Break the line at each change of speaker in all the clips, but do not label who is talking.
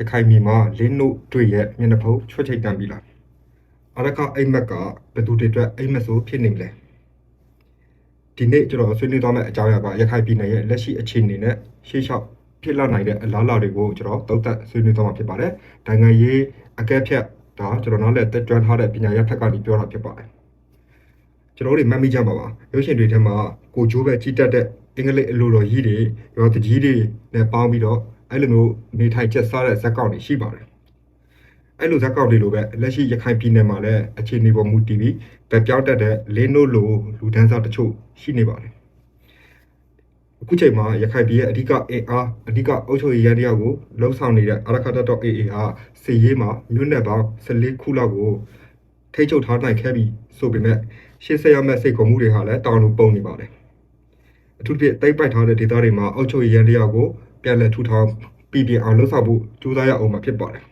ရခိုင်ပြည်မှာလင်းနို့တွေ့ရဲ့မျက်နှာဖုံးချွတ်ချိတ်တန်ပြီလားအရခအိမ်မက်ကဘယ်သူတွေအတွက်အိမ်မက်ဆိုဖြစ်နေမလဲဒီနေ့ကျွန်တော်ဆွေးနွေးသွားမယ့်အကြောင်းအရာကရခိုင်ပြည်နယ်ရဲ့လက်ရှိအခြေအနေနဲ့ရှေ့လျှောက်ဖြစ်လာနိုင်တဲ့အလားအလာတွေကိုကျွန်တော်သုံးသပ်ဆွေးနွေးသွားမှာဖြစ်ပါတယ်။နိုင်ငံရေးအကဲဖြတ်ဒါကျွန်တော်နောက်လက်တက်ကျွမ်းထားတဲ့ပညာရပ်ထက်ကနေပြောတာဖြစ်ပါတယ်။ကျွန်တော်တို့မှတ်မိကြပါပါ။ရုပ်ရှင်တွေထဲမှာကိုဂျိုးပဲကြီးတက်တဲ့အင်္ဂလိပ်အလိုတော်ကြီးတွေရောတကြီးတွေနဲ့ပေါင်းပြီးတော့ အဲ့လိုမျိုးနေထိုင်ချက်စားတဲ့ဇက်ကောက်တွေရှိပါတယ်။အဲ့လိုဇက်ကောက်တွေလိုပဲလက်ရှိရခိုင်ပြည်နယ်မှာလည်းအခြေအနေပေါ်မူတည်ပြီးဗပြောင်းတက်တဲ့လင်းနို့လိုလူဒန်းစားတချို့ရှိနေပါတယ်။အခုချိန်မှာရခိုင်ပြည်ရဲ့အဓိကအင်အားအဓိကအုပ်ချုပ်ရေးရန်တရားကိုလှုပ်ဆောင်နေတဲ့အာရခတ်တော် AA ဟာစီရေးမှာမြို့နယ်ပေါင်း14ခုလောက်ကိုထိချုပ်ထားနိုင်ခဲ့ပြီဆိုပေမဲ့ရှေ့ဆက်ရမယ့်စိတ်ခေါ်မှုတွေဟာလည်းတောင်းလို့ပုံနေပါတယ်။ အထူးသဖြင့်တိတ်ပိုက်ထားတဲ့ဒေသတွေမှာအုပ်ချုပ်ရေးရန်တရားကိုပြန်လည်ထူထောင်ပြည်ပြအောင်လှုပ်ဆောင်ဖို့ကြိုးစားရအောင်မှာဖြစ်ပါတယ်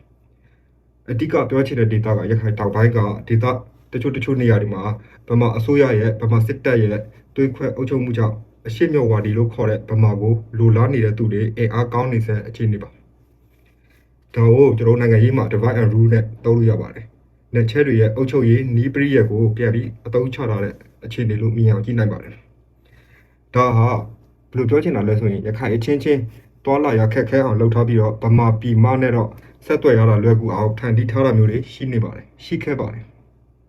။အဓိကပြောချင်တဲ့ဒေသကရခိုင်တောင်ပိုင်းကဒေသတချို့တချို့နေရာတွေမှာဗမာအစိုးရရဲ့ဗမာစစ်တပ်ရဲ့တွေးခွဲအုပ်ချုပ်မှုကြောင့်အရှိမြော်ဝါဒီလို့ခေါ်တဲ့ဗမာကိုလိုလားနေတဲ့သူတွေအင်အားကောင်းနေစအခြေအနေပါ။ဒါကိုကျွန်တော်နိုင်ငံရေးမှာ divide and rule နဲ့သုံးလို့ရပါတယ်။ net ချဲတွေရဲ့အုပ်ချုပ်ရေးနီးပရိရက်ကိုပြန်ပြီးအသုံးချထားတဲ့အခြေအနေလို့မြင်အောင်ကြည့်နိုင်ပါတယ်။ ဒါဟာဘယ်လိုပြောချင်တာလဲဆိုရင်ရခိုင်အချင်းချင်းတွာလာရခက်ခဲအောင်လှုပ်ထားပြီးတော့ဗမာပြည်မနဲ့တော့ဆက်သွယ်ရတာလွယ်ကူအောင်ဖန်တီးထားတာမျိုးတွေရှိနေပါတယ်။ရှိခဲ့ပါတယ်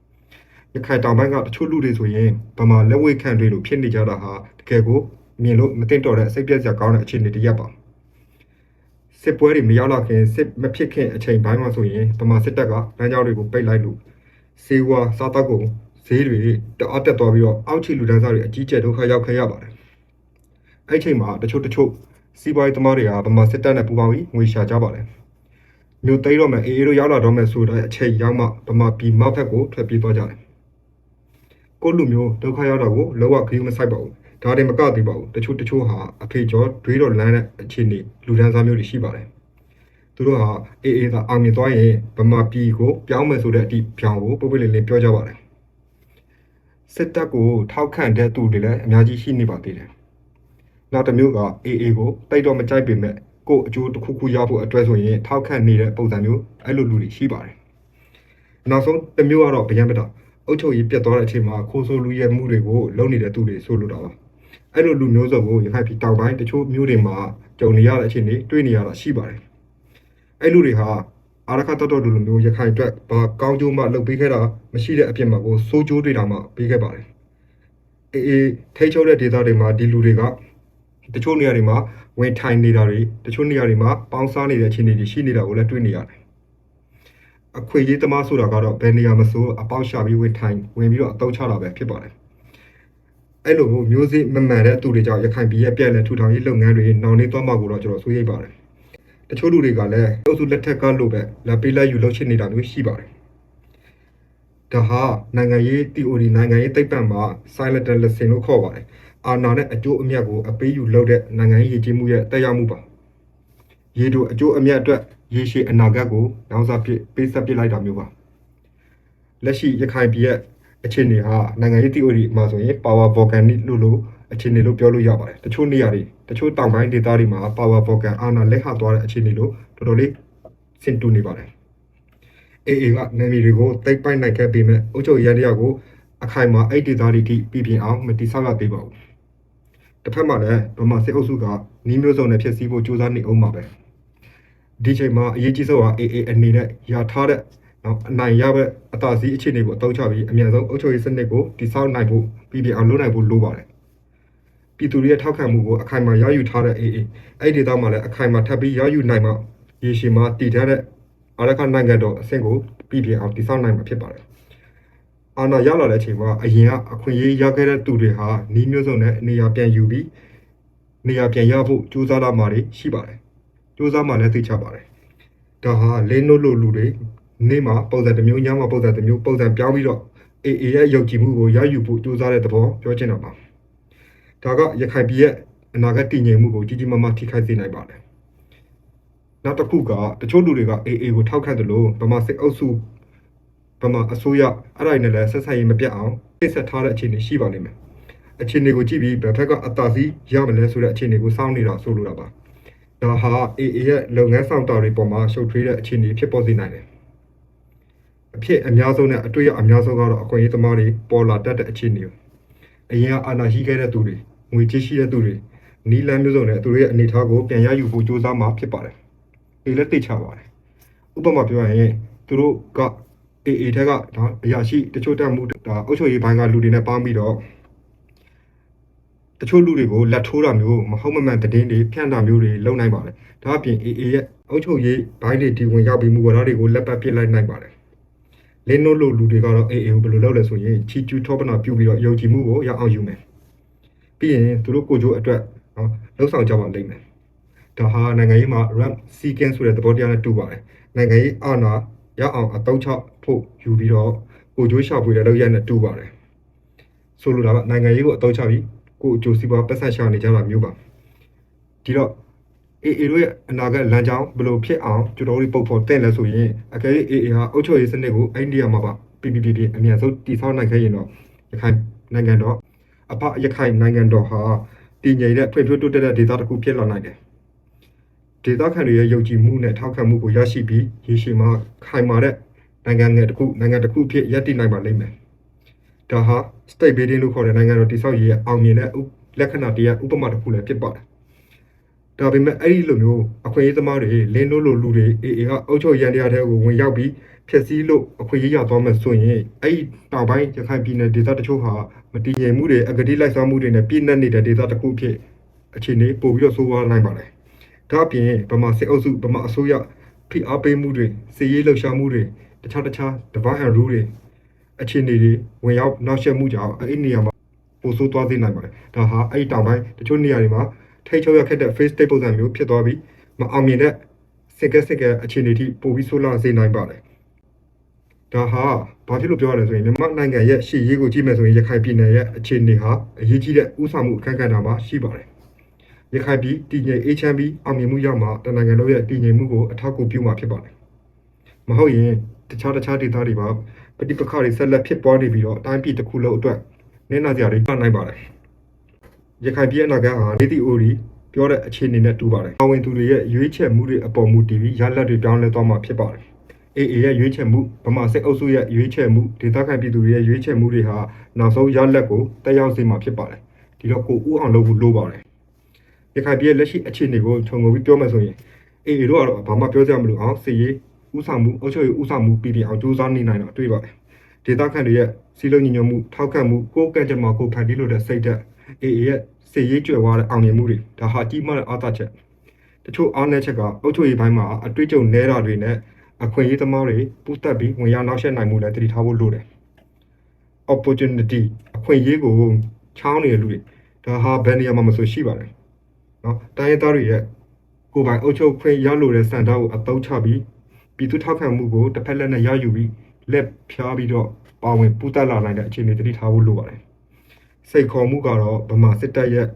။ရခိုင်တောင်ပိုင်းကတချို့လူတွေဆိုရင်ဗမာလက်ဝဲခံတွေလိုဖြစ်နေကြတာဟာတကယ်ကိုမြင်လို့မသိတော့တဲ့အစိတ်ပြက်စရာကောင်းတဲ့အခြေအနေတစ်ရပ်ပါစစ်ပွဲတွေမရောက်တော့ခင်စစ်မဖြစ်ခင်အချိန်ပိုင်းမှာဆိုရင်ဗမာစစ်တပ်ကလမ်းကြောင်းတွေကိုပိတ်လိုက်လို့စေဝါစားတောက်ကုန်ဈေးတွေတအားတက်သွားပြီးတော့အောက်ခြေလူဒန်းစားတွေအကြီးကျယ်ဒုက္ခရောက်ခဲ့ရပါတယ် အဲ့ချိန်မှာတချို့တချို့စီးပွားရေးသမားတွေကဗမာစစ်တပ်နဲ့ပူးပေါင်းပြီးငွေရှာကြပါတယ်မြို့သိမ်းတော့မယ်အေးအေးတို့ရောက်လာတော့မယ်ဆိုတဲ့အချိန်ရောက်မှဗမာပြည်မဖက်ကိုထွက်ပြေးသွားကြတယ်ကိုယ့်လူမျိုးဒုက္ခရောက်တော့ကိုလောကခရီးမဆိုင်ပါဘူးဒါတွေမကသေးပါဘူးတချို့တချို့ဟာအဖေကျော်တွေးတော့လမ်းတဲ့အခြေအနေလူဒန်းစားမျိုးတွေရှိပါတယ်သူတို့ဟာအေးအေးသာအောင်မြင်သွားရင်ဗမာပြည်ကိုပြောင်းမယ်ဆိုတဲ့အတိပြောင်းကိုပုပ်ပုလေးလေးပြောကြပါတယ်စစ်တပ်ကိုထောက်ခံတဲ့သူတွေလည်းအများကြီးရှိနေပါသေးတယ် နောက်တစ်မျိုးကအေးအေးကိုတိတ်တော့မကြိုက်ပေမဲ့ကို့အကျိုးတစ်ခုခုရဖို့အတွက်ဆိုရင်ထောက်ခံနေတဲ့ပုံစံမျိုးအဲ့လိုလူတွေရှိပါတယ်နောက်ဆုံးတစ်မျိုးကတော့ဗျံပတာအုတ်ချုပ်ရေးပြတ်သွားတဲ့အချိန်မှာခိုးဆိုးလူရဲမှုတွေကိုလုပ်နေတဲ့သူတွေဆိုလိုတာပါအဲ့လိုလူမျိုးစုံကိုရခိုင်ပြည်တောင်ပိုင်းတချို့မျိုးတွေမှာကြုံနေရတဲ့အချိန်တွေတွေ့နေရတာရှိပါတယ်အဲ့လူတွေဟာအာရခတတော်လူလိုမျိုးရခိုင်အတွက်ဘာကောင်းကျိုးမှလုပ်ပေးခဲ့တာမရှိတဲ့အပြင်မှာကိုစိုးကျိုးတွေတောင်မှပေးခဲ့ပါတယ်အေးအေးထိတ်ချုပ်တဲ့ဒေသတွေမှာဒီလူတွေက တချို့နေရာတွေမှာဝင်ထိုင်နေတာတွေတချို့နေရာတွေမှာပေါင်းစားနေတဲ့အခြေအနေတွေရှိနေတာကိုလည်းတွေ့နေရတယ်အခွေရေးသမားဆိုတာကတော့ဘယ်နေရာမဆိုအပေါက်ရှာပြီးဝင်ထိုင်ဝင်ပြီးတော့အတောက်ချတာပဲဖြစ်ပါတယ်အဲ့လိုမျိုးစိမမှန်တဲ့သူတွေကြောင့်ရခိုင်ပြည်ရဲ့ပြည်လဲထူထောင်ရေးလုပ်ငန်းတွေနောင်နေသွားမှာကိုတော့ကျွန်တော်စိုးရိမ်ပါတယ်တချို့လူတွေကလည်းအုပ်စုလက်ထက်ကလို့ပဲလက်ပေးလက်ယူလုပ်ချင်နေတာမျိုးရှိပါတယ်ဒါဟာနိုင်ငံရေး theory နိုင်ငံရေးသိပ္ပံမှာ silent lesson လို့ခေါ်ပါတယ် အာဏာနဲ့အကျိုးအမြတ်ကိုအပေးယူလုပ်တဲ့နိုင်ငံရေးရည်ကြီးမှုရဲ့တက်ရောက်မှုပါရေတို့အကျိုးအမြတ်အတွက်ရေရှည်အနာဂတ်ကိုနောက်စားပြပေးဆက်ပစ်လိုက်တာမျိုးပါလက်ရှိရခိုင်ပြည်ရဲ့အခြေအနေဟာနိုင်ငံရေး theory မှာဆိုရင် power volcanic လို့လို့အခြေအနေလို့ပြောလို့ရပါတယ်တချို့နေရာတွေတချို့တောင်ပိုင်းဒေသတွေမှာ power volcan အာဏာလက်ဟသွားတဲ့အခြေအနေလို့တော်တော်လေးဆင်တူနေပါတယ်အေအေကနာမည်တွေကိုတိတ်ပိုက်နိုင်ခဲ့ပေမဲ့အုပ်ချုပ်ရန်တရားကိုအခိုင်အမာအဲ့ဒေသတွေထိပြည်ပြင်းအောင်မတိဆောက်ရသေးပါဘူး တစ်ဖက်မှာလည်းဗမာစစ်အုပ်စုကနီးမျိုးစုံနဲ့ဖြစ်စည်းဖို့ကြိုးစားနေအောင်ပါပဲဒီချိန်မှာအရေးကြီးဆုံးကအေအေအနေနဲ့ရထားတဲ့နော်အနိုင်ရပဲအသာစီးအခြေအနေကိုအသုံးချပြီးအမြန်ဆုံးအုပ်ချုပ်ရေးစနစ်ကိုတည်ဆောက်နိုင်ဖို့ပြည်ပြင်းအောင်လုပ်နိုင်ဖို့လိုပါတယ်ပြည်သူတွေရဲ့ထောက်ခံမှုကိုအခိုင်အမာရယူထားတဲ့အေအေအဲ့ဒီဒေသမှာလည်းအခိုင်အမာထပ်ပြီးရယူနိုင်မှရေရှည်မှာတည်ထားတဲ့အာရခနိုင်ငံတော်အဆင့်ကိုပြည်ပြင်းအောင်တည်ဆောက်နိုင်မှာဖြစ်ပါတယ် အာဏာရောက်လာတဲ့အချိန်မှာအရင်ကအခွင့်အရေးရခဲ့တဲ့သူတွေဟာနီးမျိုးစုံနဲ့နေရာပြန်ယူပြီးနေရာပြန်ရဖို့ကြိုးစားလာမှာတွေရှိပါတယ်ကြိုးစားမှလည်းသိချပါတယ်ဒါဟာလင်းနို့လိုလူတွေနေ့မှာပုံစံတစ်မျိုးညမှာပုံစံတစ်မျိုးပုံစံပြောင်းပြီးတော့အေအေရဲ့ယုံကြည်မှုကိုရယူဖို့ကြိုးစားတဲ့သဘောပြောချင်တာပါဒါကရခိုင်ပြည်ရဲ့အနာဂတ်တည်ငြိမ်မှုကိုကြီးကြီးမားမားထိခိုက်စေနိုင်ပါတယ်နောက်တစ်ခုကတချို့လူတွေကအေအေကိုထောက်ခံတယ်လို့ဗမာစစ်အုပ်စု ဗမာအစိုးရအဲ့ဒါနဲ့လည်းဆက်ဆံရေးမပြတ်အောင်ပြစ်ဆက်ထားတဲ့အခြေအနေရှိပါလိမ့်မယ်အခြေအနေကိုကြည့်ပြီးဘယ်ဘက်ကအသာစီးရမလဲဆိုတဲ့အခြေအနေကိုစောင့်နေတာဆိုလိုတာပါဒါဟာ AA ရဲ့လုပ်ငန်းဆောင်တာတွေပေါ်မှာရှုပ်ထွေးတဲ့အခြေအနေဖြစ်ပေါ်စေနိုင်တယ်အဖြစ်အများဆုံးနဲ့အတွေ့အကြုံအများဆုံးကတော့အခွင့်အရေးသမားတွေပေါ်လာတတ်တဲ့အခြေအနေကိုအရင်ကအာဏာရှိခဲ့တဲ့သူတွေငွေကြေးရှိတဲ့သူတွေနီလန်းမျိုးစုံနဲ့သူတို့ရဲ့အနေအထားကိုပြန်ရယူဖို့ကြိုးစားမှာဖြစ်ပါတယ်ဒီလည်းသိချပါတယ်ဥပမာပြောရရင်သူတို့က AA ထက်ကဒါအရာရှိတချို့တက်မှုဒါအုပ်ချုပ်ရေးဘိုင်းကလူတွေနဲ့ပေါင်းပြီးတော့တချို့လူတွေကိုလက်ထိုးတာမျိုးမဟုတ်မမှန်သတင်းတွေဖြန့်တာမျိုးတွေလုပ်နိုင်ပါတယ်ဒါအပြင် AA ရဲ့အုပ်ချုပ်ရေးဘိုင်းတွေဒီဝင်ရောက်ပြီးမှုဝါဒတွေကိုလက်ပတ်ပစ်လိုက်နိုင်ပါတယ်လင်းနို့လို့လူတွေကတော့ AA ကိုဘယ်လိုလုပ်လဲဆိုရင်ချီကျူးထောပနာပြုတ်ပြီးတော့ယုံကြည်မှုကိုရအောင်ယူမယ်ပြီးရင်သူတို့ကိုကြိုးအတွက်နော်လှုပ်ဆောင်ကြပါလိမ့်မယ်ဒါဟာနိုင်ငံရေးမှာ ramp sequence ဆိုတဲ့သဘောတရားနဲ့တူပါတယ်နိုင်ငံရေးအာဏာ ရအောင်အတောက်ချဖို့ယူပြီးတော့ကိုကြိုးရှာဖွေတဲ့လောက်ရနဲ့တူပါတယ်ဆိုလိုတာကနိုင်ငံရေးကိုအတောက်ချပြီးကိုအကျိုးစီးပွားပတ်သက်ရှာနေကြတာမျိုးပါဒီတော့ AA တို့ရဲ့အနာဂတ်လမ်းကြောင်းဘယ်လိုဖြစ်အောင်ကျွန်တော်တို့ပုတ်ဖို့တင့်လဲဆိုရင်အကယ်၍ AA ဟာအုပ်ချုပ်ရေးစနစ်ကိုအိန္ဒိယမှာပါပြပြပြပြအမြန်ဆုံးတည်ဆောက်နိုင်ခဲ့ရင်တော့ရခိုင်နိုင်ငံတော်အဖရခိုင်နိုင်ငံတော်ဟာတည်ငြိမ်တဲ့ဖွံ့ဖြိုးတိုးတက်တဲ့ဒေသတစ်ခုဖြစ်လာနိုင်တယ် ဒေသခံတွေရဲ့ယုံကြည်မှုနဲ့ထောက်ခံမှုကိုရရှိပြီးရေရှည်မှာခိုင်မာတဲ့နိုင်ငံငယ်တစ်ခုနိုင်ငံတစ်ခုဖြစ်ရပ်တည်နိုင်ပါလိမ့်မယ်ဒါဟာ state building လို့ခေါ်တဲ့နိုင်ငံတော်တည်ဆောက်ရေးရဲ့အောင်မြင်တဲ့ဥလက္ခဏာတရားဥပမာတစ်ခုလည်းဖြစ်ပါတယ်ဒါပေမဲ့အဲ့ဒီလိုမျိုးအခွင့်အရေးသမားတွေလင်းလို့လို့လူတွေအေအေကအုတ်ချုပ်ရန်တရားတဲ့ကိုဝင်ရောက်ပြီးဖျက်ဆီးလို့အခွင့်အရေးရသွားမှဆိုရင်အဲ့ဒီတောင်ပိုင်းရခိုင်ပြည်နယ်ဒေသတချို့ဟာမတည်ငြိမ်မှုတွေအဂတိလိုက်စားမှုတွေနဲ့ပြည့်နှက်နေတဲ့ဒေသတစ်ခုဖြစ်အခြေအနေပို့ပြီးတော့ဆိုးဝါးနိုင်ပါတယ်။ ဒါအပြင်ဗမာစစ်အုပ်စုဗမာအစိုးရဖိအားပေးမှုတွေစီရေးလှုပ်ရှားမှုတွေတခြားတခြား divide and rule တွေအခြေအနေတွေဝင်ရောက်နောက်ဆက်မှုကြောင့်အဲ့ဒီနေရာမှာပိုဆိုးသွားစေနိုင်ပါတယ်။ဒါဟာအဲ့ဒီတောင်ပိုင်းတချို့နေရာတွေမှာထိတ်ချုပ်ရခက်တဲ့ face state ပုံစံမျိုးဖြစ်သွားပြီးမအောင်မြင်တဲ့စင်ကက်စင်ကက်အခြေအနေထိပိုပြီးဆိုးလာစေနိုင်ပါတယ်။ဒါဟာဘာဖြစ်လို့ပြောရလဲဆိုရင်မြန်မာနိုင်ငံရဲ့ရှေ့ရေးကိုကြည့်မယ်ဆိုရင်ရခိုင်ပြည်နယ်ရဲ့အခြေအနေဟာအရေးကြီးတဲ့ဥဆောင်မှုအခမ်းအနားမှာရှိပါတယ်။ ရခိုင်ပြည်တည်ငြိမ်အေးချမ်းပြီးအောင်မြင်မှုရောက်မှာတနင်္ဂနွေရဲ့တည်ငြိမ်မှုကိုအထောက်အကူပြုမှာဖြစ်ပါတယ်။မဟုတ်ရင်တခြားတခြားဒေသတွေမှာပဋိပက္ခတွေဆက်လက်ဖြစ်ပွားနေပြီးတော့အတိုင်းပြည်တစ်ခုလုံးအတွက်နင်းနာကြတွေနိုင်ပါတယ်ရခိုင်ပြည်အနာဂတ်ဟာနေတီအိုရီပြောတဲ့အခြေအနေနဲ့တူပါတယ်။ပါဝင်သူတွေရဲ့ရွေးချယ်မှုတွေအပေါ်မူတည်ပြီးရလဒ်တွေပြောင်းလဲသွားမှာဖြစ်ပါတယ်။ AA ရဲ့ရွေးချယ်မှုဗမာစစ်အုပ်စုရဲ့ရွေးချယ်မှုဒေသခံပြည်သူတွေရဲ့ရွေးချယ်မှုတွေဟာနောက်ဆုံးရလဒ်ကိုတက်ရောက်စေမှာဖြစ်ပါတယ်။ဒီတော့ကိုဥအောင်လုပ်ဖို့လိုပါတယ်။ ရခိုင်ပြည်ရဲ့လက်ရှိအခြေအနေကိုခြုံငုံပြီးပြောမယ်ဆိုရင် AA တို့ကတော့ဘာမှပြောစရာမလိုအောင်စီရေးဥဆောင်မှုအုပ်ချုပ်ရေးဥဆောင်မှုပြည်ပြအောင်စူးစမ်းနေနိုင်တော့တွေ့ပါတယ်။ဒေသခံတွေရဲ့စီလုံးညီညွတ်မှုထောက်ခံမှုကိုယ်ကံကြမ္မာကိုဖန်တီးလို့တဲ့စိတ်ဓာတ် AA ရဲ့စေရေးကြွယ်ဝတဲ့အောင်မြင်မှုတွေဒါဟာကြီးမားတဲ့အားသာချက်တချို့အားနည်းချက်ကအုပ်ချုပ်ရေးပိုင်းမှာအတွေ့အကြုံနဲတာတွေနဲ့အခွင့်အရေးသမားတွေပူးတက်ပြီးဝင်ရောက်နောက်ဆက်နိုင်မှုလည်းတတိထားဖို့လိုတယ် opportunity အခွင့်အရေးကိုချောင်းနေတဲ့လူတွေဒါဟာဘယ်နေရာမှာမဆိုရှိပါတယ် နော်တိုင်းရင်းသားတွေရဲ့ကိုယ်ပိုင်အုပ်ချုပ်ခွင့်ရလိုတဲ့စံတော်ကိုအသုံးချပြီးပြည်သူထောက်ခံမှုကိုတစ်ဖက်လက်နဲ့ရယူပြီးလက်ဖြားပြီးတော့ပါဝင်ပူးတက်လာနိုင်တဲ့အခြေအနေတတိထားဖို့လိုပါတယ်စိတ်ခေါ်မှုကတော့ဗမာစစ်တပ်ရဲ့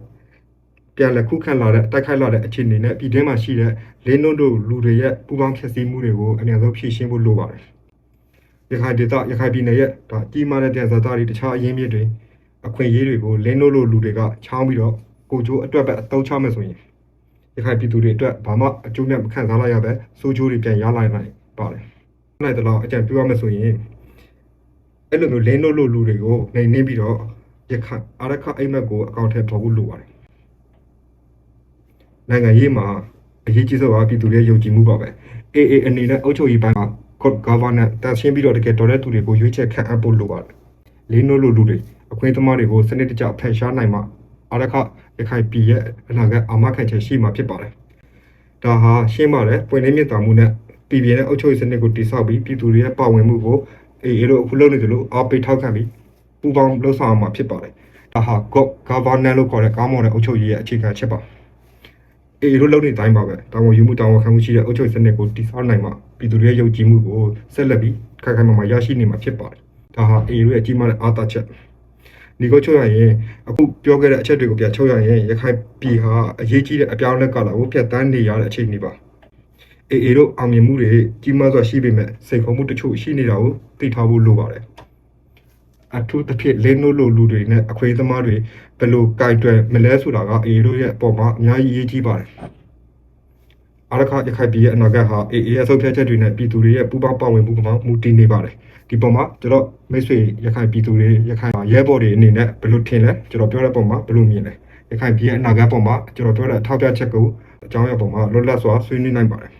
ပြန်လည်ခုခံလာတဲ့တိုက်ခိုက်လာတဲ့အခြေအနေနဲ့ပြည်တွင်းမှာရှိတဲ့လင်းနှုတ်တို့လူတွေရဲ့ပူးပေါင်းဖျက်ဆီးမှုတွေကိုအများဆုံးဖြေရှင်းဖို့လိုပါတယ်ရခိုင်ဒေသရခိုင်ပြည်နယ်ရဲ့ဒါကြီးမားတဲ့ဒေသသားတွေတခြားအရင်းမြစ်တွေအခွင့်အရေးတွေကိုလင်းနှုတ်လို့လူတွေကချောင်းပြီးတော့ ကိုကြိုးအတွက်ပဲအသုံးချမယ်ဆိုရင်ရခိုင်ပြည်သူတွေအတွက်ဘာမှအကျိုးနဲ့မခံစားလိုက်ရပဲစိုးကျိုးတွေပြန်ရလာနိုင်ပါတယ်နိုင်တယ်လို့အကြံပြုရမယ်ဆိုရင်အဲ့လိုမျိုးလင်းနုံတို့လူတွေကိုနေနေပြီးတော့ရခိုင်အရခအိမ်မက်ကိုအကောင့်ထဲပေါ်ဖို့လိုပါတယ်နိုင်ငံရေးမှာအရေးကြီးဆုံးကပြည်သူတွေယုံကြည်မှုပါပဲ AA အနေနဲ့အုပ်ချုပ်ရေးပိုင်းမှာ good governance တန်ရှင်းပြီးတော့တကယ်တော်တဲ့သူတွေကိုရွေးချယ်ခန့်အပ်ဖို့လိုပါတယ်လင်းနိုးလိုလူတွေအခွင့်အသမားတွေကိုစနစ်တကျဖယ်ရှားနိုင်မှ အရခရခိုင်ပြည်ရဲ့အနာဂတ်အာမခံချက်ရှိမှာဖြစ်ပါတယ်ဒါဟာရှင်းပါတယ်ပွင့်လင်းမြင့်တာမှုနဲ့ပြည်ပြင်းတဲ့အုပ်ချုပ်ရေးစနစ်ကိုတည်ဆောက်ပြီးပြည်သူတွေရဲ့ပါဝင်မှုကို AA တို့အခုလုပ်နေသလိုအားပေးထောက်ခံပြီးပူးပေါင်းလှုပ်ဆောင်မှာဖြစ်ပါတယ်။ဒါဟာ God governance လို့ခေါ်တဲ့ကောင်းမွန်တဲ့အုပ်ချုပ်ရေးရဲ့အခြေခံချက်ပါ။ AA တို့လုပ်နေတိုင်းပါပဲ။တာဝန်ယူမှုတာဝန်ခံမှုရှိတဲ့အုပ်ချုပ်ရေးစနစ်ကိုတည်ဆောက်နိုင်မှပြည်သူတွေရဲ့ယုံကြည်မှုကိုဆက်လက်ပြီးခိုင်ခိုင်မာမာရရှိနေမှာဖြစ်ပါတယ်။ဒါဟာ AA တို့ရဲ့အကြီးမားတဲ့အားသာချက်။ ဒီကိုချုပ်ရရင်အခုပြောခဲ့တဲ့အချက်တွေကိုပြန်ချုပ်ရရင်ရခိုင်ပြည်ဟာအရေးကြီးတဲ့အပြောင်းအလဲကာလကိုပြတ်တန်းနေရတဲ့အခြေအနေပါ။ AA တို့အောင်မြင်မှုတွေကြီးမားစွာရှိပေမဲ့စိန်ခေါ်မှုတချို့ရှိနေတာကိုသိထားဖို့လိုပါတယ်အထူးသဖြင့်လင်းနိုးလိုလူတွေနဲ့အခွေးသမားတွေဘယ်လိုကြိုက်တွယ်မလဲဆိုတာက AA တို့ရဲ့အပေါ်မှာအများကြီးအရေးကြီးပါတယ် အားရခရခိုင်ပြည်ရဲ့အနာဂတ်ဟာ AA ရဲ့ဆုံးဖြတ်ချက်တွေနဲ့ပြည်သူတွေရဲ့ပူးပေါင်းပါဝင်မှုကမှမူတည်နေပါတယ်ဒီပုံမှာကျွန်တော်မိတ်ဆွေရခိုင်ပြည်သူတွေရခိုင်ရဲဘော်တွေအနေနဲ့ဘယ်လိုထင်လဲကျွန်တော်ပြောတဲ့ပုံမှာဘယ်လိုမြင်လဲရခိုင်ပြည်ရဲ့အနာဂတ်ပုံမှာကျွန်တော်ပြောတဲ့အထောက်အပံ့ချက်ကိုအကြောင်းအရာပုံမှာလွတ်လပ်စွာဆွေးနွေးနိုင်ပါတယ်